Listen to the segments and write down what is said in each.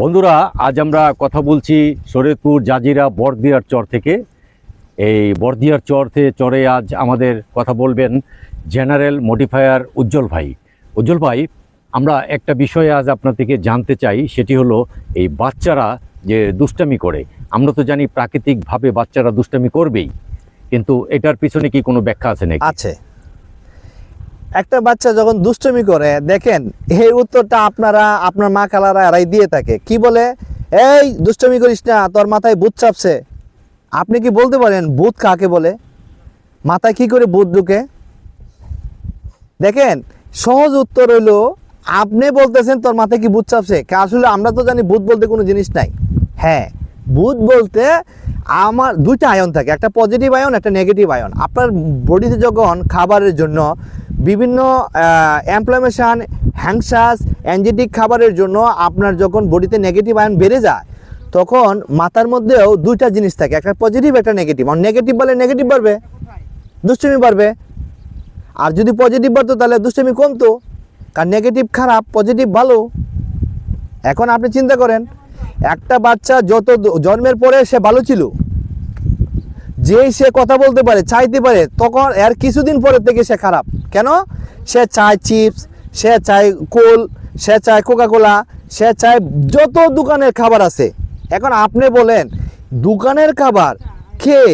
বন্ধুরা, আজ আমরা কথা বলছি শরীয়তপুর জাজিরা, বর্দিয়ার চর থেকে। এই বর্দিয়ার চর থেকে চরে আজ আমাদের কথা বলবেন জেনারেল মডিফায়ার উজ্জ্বল ভাই। উজ্জ্বল ভাই, আমরা একটা বিষয়ে আজ আপনার থেকে জানতে চাই, সেটি হলো এই বাচ্চারা যে দুষ্টামি করে। আমরা তো জানি প্রাকৃতিকভাবে বাচ্চারা দুষ্টামি করবেই, কিন্তু এটার পিছনে কি কোনো ব্যাখ্যা আছে নাকি? আছে। একটা বাচ্চা যখন দুষ্টমি করে, দেখেন, এই উত্তরটা আপনারা, আপনার মা খালারা এরাই দিয়ে থাকে। কি বলে? এই, দুষ্টমি করিস না, তোর মাথায় ভূত চাপছে। আপনি কি বলতে পারেন, ভূত কাকে বলে? মাথায় কি করে ভূত ঢুকে? দেখেন, সহজ উত্তর হইল, আপনি বলতেছেন তোর মাথায় কি ভূত চাপছে? আসলে আমরা তো জানি ভূত বলতে কোনো জিনিস নাই। হ্যাঁ ভূত বলতে আমার দুইটা আয়ন থাকে, একটা পজিটিভ আয়ন, একটা নেগেটিভ আয়ন। আপনার বডিতে যখন খাবারের জন্য বিভিন্ন অ্যামপ্লামেশন হ্যাংসাস অ্যানজেটিক খাবারের জন্য আপনার যখন বডিতে নেগেটিভ আয়ন বেড়ে যায়, তখন মাথার মধ্যেও দুইটা জিনিস থাকে। একটা পজিটিভ একটা নেগেটিভ আর নেগেটিভ বলে নেগেটিভ বাড়বে, দুষ্টুমি বাড়বে। আর যদি পজিটিভ বাড়তো, তাহলে দুষ্টুমি কমতো। কারণ নেগেটিভ খারাপ পজিটিভ ভালো। এখন আপনি চিন্তা করেন, একটা বাচ্চা যত জন্মের পরে সে ভালো ছিল যেই সে কথা বলতে পারে, চাইতে পারে, তখন এর কিছুদিন পরে থেকে সে খারাপ। কেন? সে চায় চিপস, সে চায় কোল, সে চায় কোকা কোলা সে চায় যত দোকানের খাবার আছে। এখন আপনি বলেন, দোকানের খাবার খেয়ে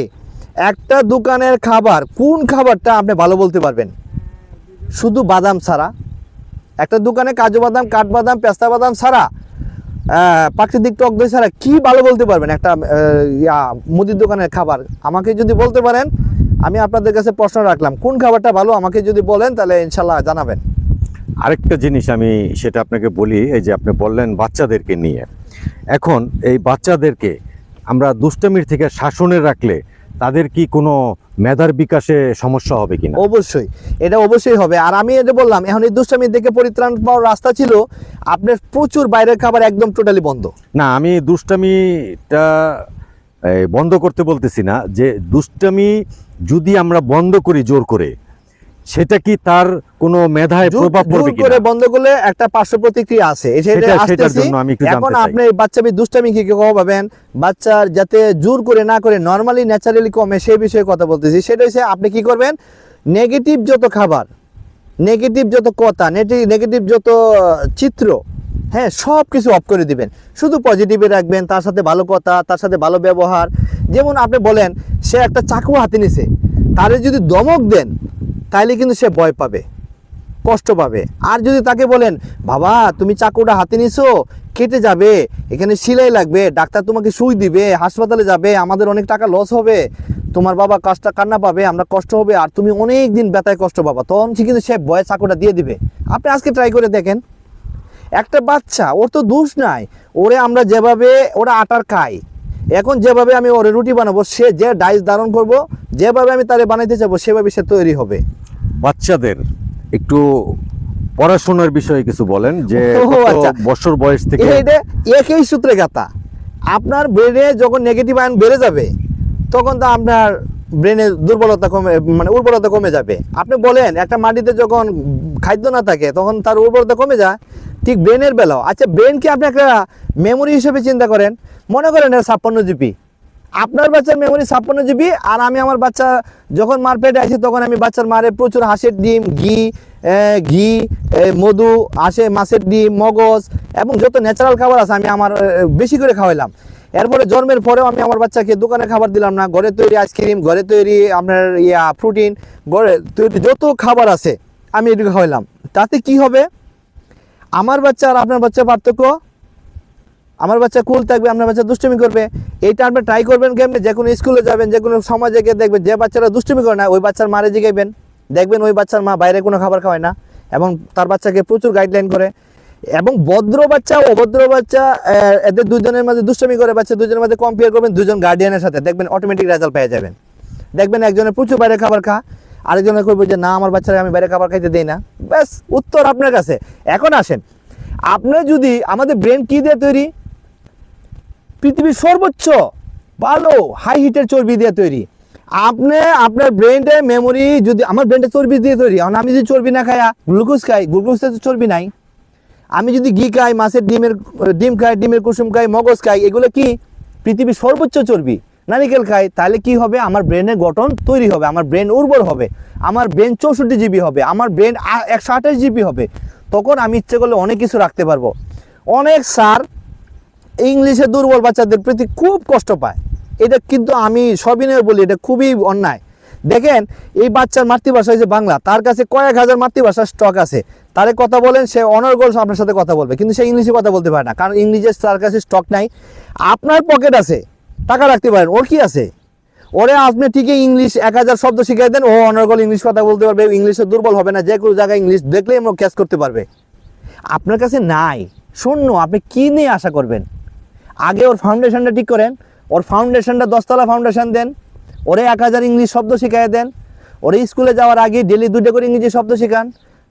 একটা দোকানের খাবার, কোন খাবারটা আপনি ভালো বলতে পারবেন? শুধু বাদাম ছাড়া। একটা দোকানে কাজু বাদাম কাঠবাদাম পেস্তা বাদাম ছাড়া প্রাকৃতিক টক দই ছাড়া কী ভালো বলতে পারবেন? একটা ইয়া, মুদির দোকানের খাবার। আমাকে যদি বলতে পারেন, আমি আপনাদের কাছে প্রশ্ন রাখলাম, কোন খাবারটা ভালো? আমাকে যদি বলেন, তাহলে ইনশাল্লাহ জানাবেন। আরেকটা জিনিস আমি সেটা আপনাকে বলি, এই যে আপনি বললেন বাচ্চাদেরকে নিয়ে। এখন এই বাচ্চাদেরকে আমরা দুষ্টামির থেকে শাসনে রাখলে তাদের কি কোনো মেধার বিকাশে সমস্যা হবে কিনা? অবশ্যই এটা অবশ্যই হবে। আর আমি এটা বললাম এখন এই দুষ্টামি দেখে পরিত্রাণ পাওয়ার রাস্তা ছিল আপনার প্রচুর বাইরের খাবার একদম টোটালি বন্ধ। না আমি দুষ্টামিটা বন্ধ করতে বলতেছি না যে দুষ্টামি যদি আমরা বন্ধ করি জোর করে সেটা কি তার কোনো মেধায় প্রভাব পড়বে করে বন্ধ করলে একটা পার্শ্ব প্রতিক্রিয়া আছে। সেটার জন্য আমি একটু জানতে এখন আপনি বাচ্চা বি দুষ্টামি কি কি পাবেন বাচ্চার যাতে জোর করে না করে নরমালি ন্যাচারালি কমে সেই বিষয়ে কথা বলতেছি। সেটা হচ্ছে আপনি কি করবেন? নেগেটিভ যত খাবার নেগেটিভ যত কথা নেগেটিভ যত চিত্র হ্যাঁ সব কিছু অফ করে দিবেন। শুধু পজিটিভে রাখবেন তার সাথে ভালো কথা তার সাথে ভালো ব্যবহার। যেমন আপনি বলেন সে একটা চাকু হাতে নিছে। তারে যদি দমক দেন তাহলে কিন্তু সে ভয় পাবে, কষ্ট পাবে। আর যদি তাকে বলেন, বাবা, তুমি চাকুটা হাতে নিছো, কেটে যাবে, এখানে সিলাই লাগবে, ডাক্তার তোমাকে সুই দিবে, হাসপাতালে যাবে, আমাদের অনেক টাকা লস হবে, তোমার বাবা কাজটা কান্না পাবে, আমরা কষ্ট হবে, আর তুমি অনেক দিন ব্যথায় কষ্ট পাবা, তখন সে কিন্তু সে ভয়ে চাকুটা দিয়ে দিবে। আপনি আজকে ট্রাই করে দেখেন, একটা বাচ্চা, ওর তো দোষ নাই, ওরে আমরা যেভাবে, ওরা আটার খায় এখন যেভাবে আমি ওরে রুটি বানাবো সে যে ডাইস ধারণ করব যেভাবে আমি তারে বানাইতে চাবো সেভাবে সে তৈরি হবে। বাচ্চাদের একটু পড়াশোনার বিষয়ে কিছু বলেন যে আচ্ছা। বছর বয়স থেকে একই সূত্রে গাতা আপনার ব্রেনে যখন নেগেটিভ আয়ন বেড়ে যাবে তখন তো আপনার ব্রেনে দুর্বলতা কমে মানে উর্বরতা কমে যাবে। আপনি বলেন একটা মাটিতে যখন খাদ্য না থাকে তখন তার উর্বরতা কমে যায়। ঠিক ব্রেনের বেলাও। আচ্ছা ব্রেনকে আপনি একটা মেমোরি হিসেবে চিন্তা করেন। মনে করেন এটা ছাপ্পান্ন জিবি। আপনার বাচ্চার মেমোরি ছাপ্পান্ন জিবি, আর আমি আমার বাচ্চা যখন মার পেটে আসি, তখন আমি বাচ্চার মারে প্রচুর হাঁসের ডিম, ঘি ঘি মধু হাঁসে মাছের ডিম, মগজ, এবং যত ন্যাচারাল খাবার আছে আমি আমার বেশি করে খাওয়াইলাম। এরপরে জন্মের পরেও আমি আমার বাচ্চাকে দোকানে খাবার দিলাম না। ঘরে তৈরি আইসক্রিম, ঘরে তৈরি আপনার ইয়া প্রোটিন ঘরে তৈরি যত খাবার আছে আমি এটুকু খাওয়াইলাম। তাতে কি হবে? আমার বাচ্চা আর আপনার বাচ্চার পার্থক্য আমার বাচ্চা কুল থাকবে, আপনার বাচ্চা দুষ্টুমি করবে। এইটা আপনি ট্রাই করবেন কেমনে? যে কোনো স্কুলে যাবেন, যে কোনো সমাজে গিয়ে দেখবেন, যে বাচ্চারা দুষ্টুমি করে না, ওই বাচ্চার মারে জিগাইবেন। দেখবেন ওই বাচ্চার মা বাইরে কোনো খাবার খাওয়ায় না এবং তার বাচ্চাকে প্রচুর গাইডলাইন করে। এবং ভদ্র বাচ্চা ও অভদ্র বাচ্চা এদের দুজনের মাঝে দুষ্টুমি করে, বাচ্চা দুজনের মাঝে কম্পেয়ার করবেন দুজন গার্ডিয়ানের সাথে। দেখবেন অটোমেটিক রেজাল্ট পেয়ে যাবেন। দেখবেন একজনের প্রচুর বাইরে খাবার খা আরেকজনের করবে যে, না, আমার বাচ্চারা আমি বাইরে খাবার খাইতে দিই না। ব্যাস, উত্তর আপনার কাছে। এখন আসেন, আপনি যদি আমাদের ব্রেন কি দিয়ে তৈরি? পৃথিবীর সর্বোচ্চ ভালো হাই হিটের চর্বি দিয়ে তৈরি। আপনি আপনার ব্রেনটা মেমোরি যদি আমার ব্রেনটা চর্বি দিয়ে তৈরি, এখন আমি যদি চর্বি না খাই গ্লুকোজ খাই গ্লুকোজ তো চর্বি নাই। আমি যদি ঘি খাই, মাছের ডিমের, ডিম খাই, ডিমের কুসুম খাই, মগজ খাই, এগুলো কি? পৃথিবীর সর্বোচ্চ চর্বি। নারিকেল খাই, তাহলে কি হবে? আমার ব্রেনের গঠন তৈরি হবে, আমার ব্রেন উর্বর হবে, আমার ব্রেন চৌষট্টি জিবি হবে, আমার ব্রেন একশো আঠাশ জিবি হবে। তখন আমি ইচ্ছে করলে অনেক কিছু রাখতে পারব। অনেক স্যার ইংলিশে দুর্বল বাচ্চাদের প্রতি খুব কষ্ট পায়। এটা কিন্তু আমি সবিনয় বলি, এটা খুবই অন্যায়। দেখেন, এই বাচ্চার মাতৃভাষা যে বাংলা, তার কাছে কয়েক হাজার মাতৃভাষার স্টক আছে। তারে কথা বলেন, সে অনর্গল আপনার সাথে কথা বলবে, কিন্তু সে ইংলিশে কথা বলতে পারে না, কারণ ইংলিশে তার কাছে স্টক নাই। আপনার পকেট আছে, টাকা রাখতে পারেন, ওর কি আছে? ওরে আপনি ঠিকই ইংলিশ এক হাজার শব্দ শিখাই দেন, ও অনর্গল ইংলিশ কথা বলতে পারবে, ইংলিশে দুর্বল হবে না, যে কোনো জায়গায় ইংলিশ দেখলেই আমরা ক্যাচ করতে পারবে। আপনার কাছে নাই। শূন্য আপনি কি নিয়ে আশা করবেন? আগে ওর ফাউন্ডেশনটা ঠিক করেন ওর ফাউন্ডেশনটা দশতলা ফাউন্ডেশন দেন ওরে এক হাজার ইংলিশ শব্দ শিখাই দেন ওরে স্কুলে যাওয়ার আগে ডেলি দুটো করে ইংরেজি শব্দ শেখান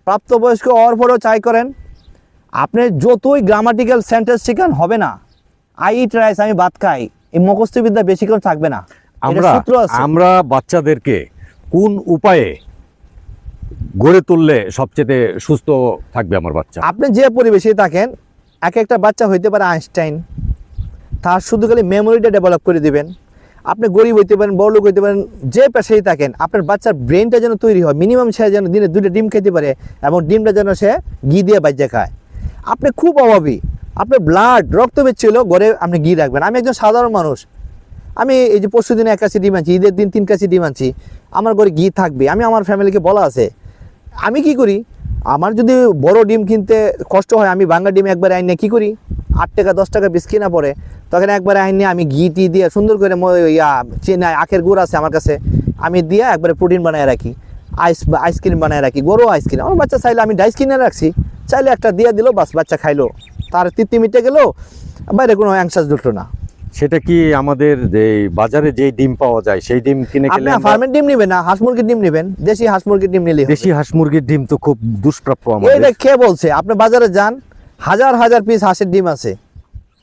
প্রাপ্তবয়স্ক হওয়ার পরেও চাই করেন। আপনি যতই গ্রামাটিক্যাল সেন্টেন্স শেখান হবে না। আই ইট রাইস আমি ভাত খাই এই মুখস্থবিদ্যা বেশিক্ষণ থাকবে না। আমরা আমরা বাচ্চাদেরকে কোন উপায়ে গড়ে তুললে সবচেয়ে সুস্থ থাকবে আমার বাচ্চা? আপনি যে পরিবেশে থাকেন এক একটা বাচ্চা হইতে পারে আইনস্টাইন তার শুধু খালি মেমোরিটা ডেভেলপ করে দিবেন। আপনি গরিব হইতে পারেন, বড় লোক হইতে পারেন, যে পেশায় থাকেন, আপনার বাচ্চার ব্রেনটা যেন তৈরি হয়। মিনিমাম সে যেন দিনে দুটো ডিম খেতে পারে এবং ডিমটা যেন সে ঘি দিয়ে বাজ্যা খায়। আপনি খুব অভাবী। আপনার ব্লাড রক্ত বেচ্ছিল ঘরে আপনি ঘি রাখবেন। আমি একজন সাধারণ মানুষ। আমি এই যে পরশু দিনে এক কাছে ডিম আনছি, ঈদের দিন তিন কাছে ডিম আনছি। আমার ঘরে ঘি থাকবে। আমি আমার ফ্যামিলিকে বলা আছে। আমি কি করি? আমার যদি বড় ডিম কিনতে কষ্ট হয়, আমি বাঙ্গা ডিম একবার আইনে কি করি? আট টাকা, দশ টাকা বিষ কিনা পড়ে। তখন একবার আইনে আমি ঘি টি দিয়ে সুন্দর করে ইয়া চেনা আখের গুড় আছে আমার কাছে আমি দিয়ে একবারে প্রোটিন বানায় রাখি। আইস আইসক্রিম বানায় রাখি গরু আইসক্রিম। আমার বাচ্চা চাইলে আমি ডাইস কিনে রাখছি চাইলে একটা দিয়ে দিল বাস বাচ্চা খাইলো। তার তৃপ্তি মিটে গেলো বাইরে কোনো অ্যাংসাস জুটলো না। সেটা কি আমাদের যে বাজারে যে ডিম পাওয়া যায় সেই ডিম কিনে আপনি খেলে আমরা- ফার্মের ডিম নেবেন না হাঁস মুরগির ডিম নেবেন দেশি হাঁস মুরগির ডিম নিলে দেশি হাঁস মুরগির ডিম তো খুব দুষ্প্রাপ্য আমাদের। এটা কে বলছে? আপনি বাজারে যান হাজার হাজার পিস হাঁসের ডিম আছে।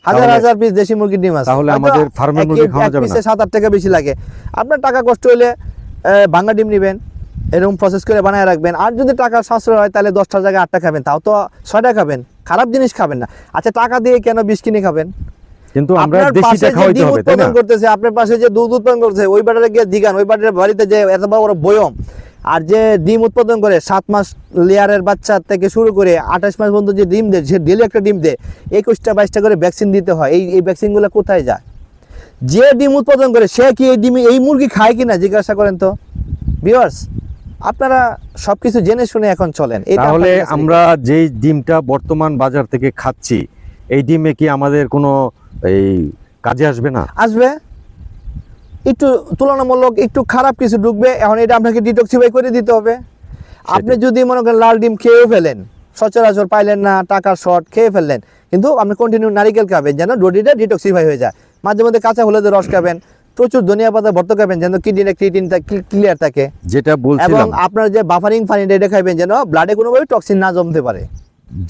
হাজার হাজার পিস দেশি মুরগির ডিম আছে। তাহলে আমাদের ফার্মের মুরগি খাওয়া যাবে না? পিসে সাত আট টাকা বেশি লাগে। আপনার টাকা কষ্ট হলে ভাঙা ডিম নেবেন এরকম প্রসেস করে বানায় রাখবেন। আর যদি টাকা সাশ্রয় হয় তাহলে দশটার জায়গায় আটটা খাবেন। তাও তো ছয়টা খাবেন। খারাপ জিনিস খাবেন না। আচ্ছা টাকা দিয়ে কেন বিষ কিনে খাবেন? কিন্তু আমরা দেশিটা খাওয়াইতে হবে তাই না? করতেছে আপনার পাশে যে দুধ উৎপাদন করতেছে ওই বাটারে গিয়ে দিগান ওই বাটারে বাড়িতে যে এত বড় বড় বয়ম আর যে ডিম উৎপাদন করে সাত মাস লেয়ারের বাচ্চা থেকে শুরু করে আঠাশ মাস পর্যন্ত যে ডিম দেয় সে ডেলি একটা ডিম দেয় একুশটা বাইশটা করে ভ্যাকসিন দিতে হয় এই এই ভ্যাকসিনগুলো কোথায় যায়? যে ডিম উৎপাদন করে সে কি এই ডিম এই মুরগি খায় কিনা জিজ্ঞাসা করেন তো। ভিউয়ার্স আপনারা সবকিছু জেনে শুনে এখন চলেন তাহলে আমরা যেই ডিমটা বর্তমান বাজার থেকে খাচ্ছি এই ডিমে কি আমাদের কোনো এই কাজে আসবে না। আসবে? একটু তুলনামূলক একটু খারাপ কিছু ঢুকবে এখন এটা আপনাকে ডিটক্সিফাই করে দিতে হবে। আপনি যদি মনে করেন লাল ডিম খেয়েও ফেলেন সচরাচর পাইলেন না টাকার শর্ট খেয়ে ফেললেন কিন্তু আপনি কন্টিনিউ নারিকেল খাবেন যেন বডিটা ডিটক্সিফাই হয়ে যায়। মাঝে মধ্যে কাঁচা হলুদের রস খাবেন প্রচুর ধনিয়া পাতা ভর্ত খাবেন যেন কিডনিটা ক্রিটিন ক্লিয়ার থাকে। যেটা এবং বলছিলাম আপনার যে বাফারিং পানিটা এটা খাইবেন যেন ব্লাডে কোনোভাবে টক্সিন না জমতে পারে।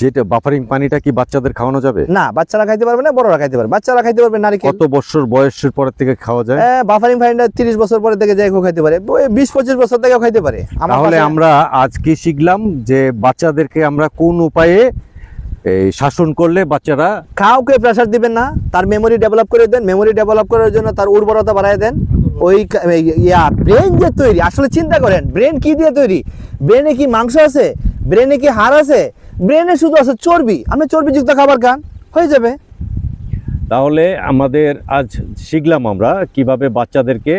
যেটা বাফারিং পানিটা কি বাচ্চাদের খাওয়ানো যাবে? না বাচ্চারা খাইতে পারবে না বড়রা খাইতে পারবে। বাচ্চারা খাইতে পারবে নারিকেল। কত বছর বয়সের পর থেকে খাওয়া যায়? বাফারিং ফাইনটা তিরিশ বছর পরে থেকে যাই খাইতে পারে। ওই বিশ পঁচিশ বছর থেকেও খাইতে পারে। তাহলে আমরা আজ কি শিখলাম যে বাচ্চাদেরকে আমরা কোন উপায়ে এই শাসন করলে বাচ্চারা কাউকে প্রেশার দিবেন না তার মেমোরি ডেভেলপ করে দেন। মেমোরি ডেভেলপ করার জন্য তার উর্বরতা বাড়ায় দেন। ওই ইয়া ব্রেন যে তৈরি আসলে চিন্তা করেন ব্রেন কি দিয়ে তৈরি? ব্রেনে কি মাংস আছে? ব্রেনে কি হাড় আছে? ব্রেনে শুধু আছে চর্বি। আপনি চর্বিযুক্ত খাবার খান হয়ে যাবে। তাহলে আমাদের আজ শিখলাম আমরা কীভাবে বাচ্চাদেরকে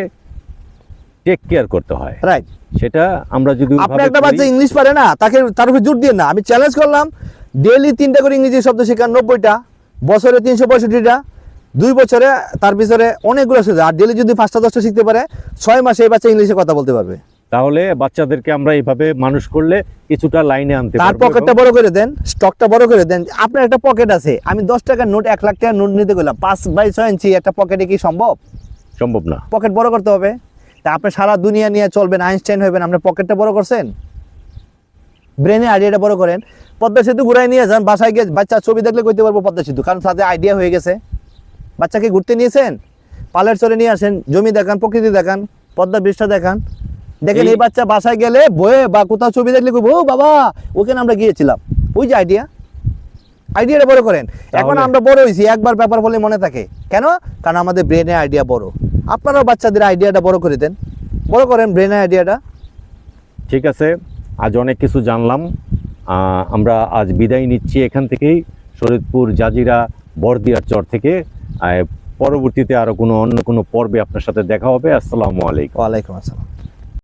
টেক কেয়ার করতে হয়। রাইট সেটা আমরা যদি আপনি একটা বাচ্চা ইংলিশ পারে না তাকে তার উপর জোর দিয়ে না। আমি চ্যালেঞ্জ করলাম ডেইলি তিনটা করে ইংরেজি শব্দ শেখান নব্বইটা। বছরে তিনশো পঁয়ষট্টিটা। দুই বছরে তার পিছনে অনেকগুলো সুযোগ আর ডেইলি যদি পাঁচটা দশটা শিখতে পারে ছয় মাসে এই বাচ্চা ইংলিশে কথা বলতে পারবে। তাহলে বাচ্চাদেরকে আমরা এইভাবে মানুষ করলে কিছুটা লাইনে আনতে তার পকেটটা বড় করে দেন স্টকটা বড় করে দেন। আপনার একটা পকেট আছে। আমি দশ টাকার নোট এক লাখ টাকার নোট নিতে গেলাম। পাঁচ বাই ছয় ইঞ্চি একটা পকেটে কি সম্ভব? সম্ভব না। পকেট বড় করতে হবে। তা আপনি সারা দুনিয়া নিয়ে চলবেন আইনস্টাইন হবেন আপনার পকেটটা বড় করছেন? ব্রেনে আইডিয়াটা বড় করেন। পদ্মা সেতু ঘুরাই নিয়ে যান বাসায় গিয়ে বাচ্চা ছবি দেখলে কইতে পারব পদ্মা সেতু। কারণ তাদের আইডিয়া হয়ে গেছে। বাচ্চাকে ঘুরতে নিয়েছেন? পালের চলে নিয়ে আসেন জমি দেখান প্রকৃতি দেখান পদ্মা বৃষ্টা দেখান। দেখেন এই- বাচ্চা বাসায় গেলে বয়ে বা কোথাও ছবি দেখলে ও বাবা ওখানে আমরা গিয়েছিলাম। ওই যে আইডিয়া আইডিয়াটা বড় করেন। এখন আমরা বড় হয়েছি একবার ব্যাপার বলে মনে থাকে। কেন? কারণ আমাদের ব্রেনে আইডিয়া বড়। আপনারাও বাচ্চাদের আইডিয়াটা বড় করে দেন। বড় করেন ব্রেনে আইডিয়াটা ঠিক আছে আজ অনেক কিছু জানলাম। আহ, আমরা আজ বিদায় নিচ্ছি এখান থেকেই শরীদপুর জাজিরা বর্দিয়ার চর থেকে। পরবর্তীতে আরও কোনো অন্য কোনো পর্বে আপনার সাথে দেখা হবে। আসসালামু আলাইকুম। ওয়ালাইকুম আসসালাম।